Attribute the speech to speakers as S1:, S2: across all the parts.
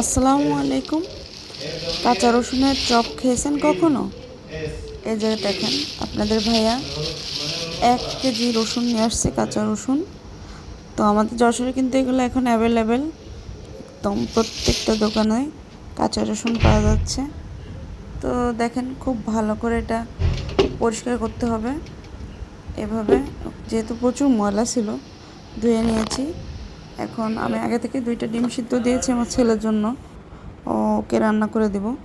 S1: আসসালামু আলাইকুম। কাঁচা রসুনের চপ খেয়েছেন কখনো? এই যে দেখেন, আপনাদের ভাইয়া এক কেজি রসুন নিয়ে আসছে, কাঁচা রসুন। তো আমাদের যশোরে কিন্তু এগুলো এখন অ্যাভেলেবেল একদম প্রত্যেকটা দোকানে কাঁচা রসুন পাওয়া যাচ্ছে। তো দেখেন, খুব ভালো করে এটা পরিষ্কার করতে হবে। এভাবে যেহেতু প্রচুর ময়লা ছিল, ধুয়ে নিয়েছি। এখন আমি আগে থেকে দুইটা ডিম সিদ্ধ দিয়েছি আমার ছেলের জন্য। ওকে রান্না করে দেব।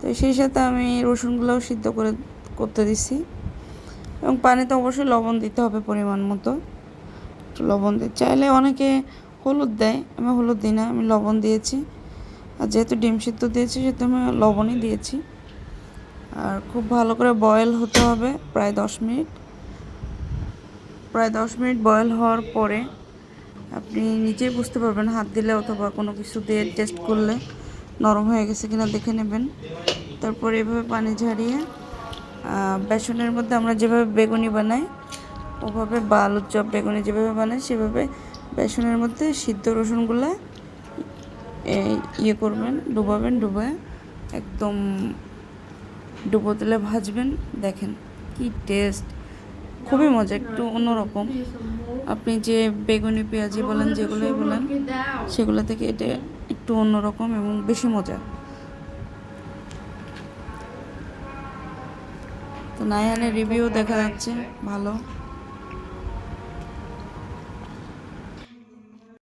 S1: তো সেই সাথে আমি রসুনগুলোও সিদ্ধ করে, করতে দিছি। এবং পানিতে অবশ্যই লবণ দিতে হবে পরিমাণ মতো। লবণ দিই চাইলে অনেকে হলুদ দেয়, আমি হলুদ দিই না, আমি লবণ দিয়েছি। আর যেহেতু ডিম সিদ্ধ দিয়েছি, সেহেতু আমি লবণই দিয়েছি। আর খুব ভালো করে বয়েল হতে হবে প্রায় দশ মিনিট। প্রায় দশ মিনিট বয়েল হওয়ার পরে আপনি নিজেই বুঝতে পারবেন, হাত দিলে অথবা কোনো কিছু দিয়ে টেস্ট করলে নরম হয়ে গেছে কিনা দেখে নেবেন। তারপর এভাবে পানি ঝারিয়ে বেসনের মধ্যে আমরা যেভাবে বেগুনি বানাই, ওভাবে বা আলুর চপ বেগুনি যেভাবে বানাই, সেভাবে বেসনের মধ্যে সিদ্ধ রসুনগুলো ইয়ে করবেন, ডুবাবেন ডুবে একদম ডুবো তেলে ভাজবেন। দেখেন কি টেস্ট খুবই মজা, একটু অন্যরকম। আপনি যে বেগুনি, পেঁয়াজি বলেন, যেগুলোই বলেন, সেগুলো থেকে এটা একটু অন্যরকম এবং বেশি মজা। তো নাইহানের রিভিউ দেখা যাচ্ছে, ভালো।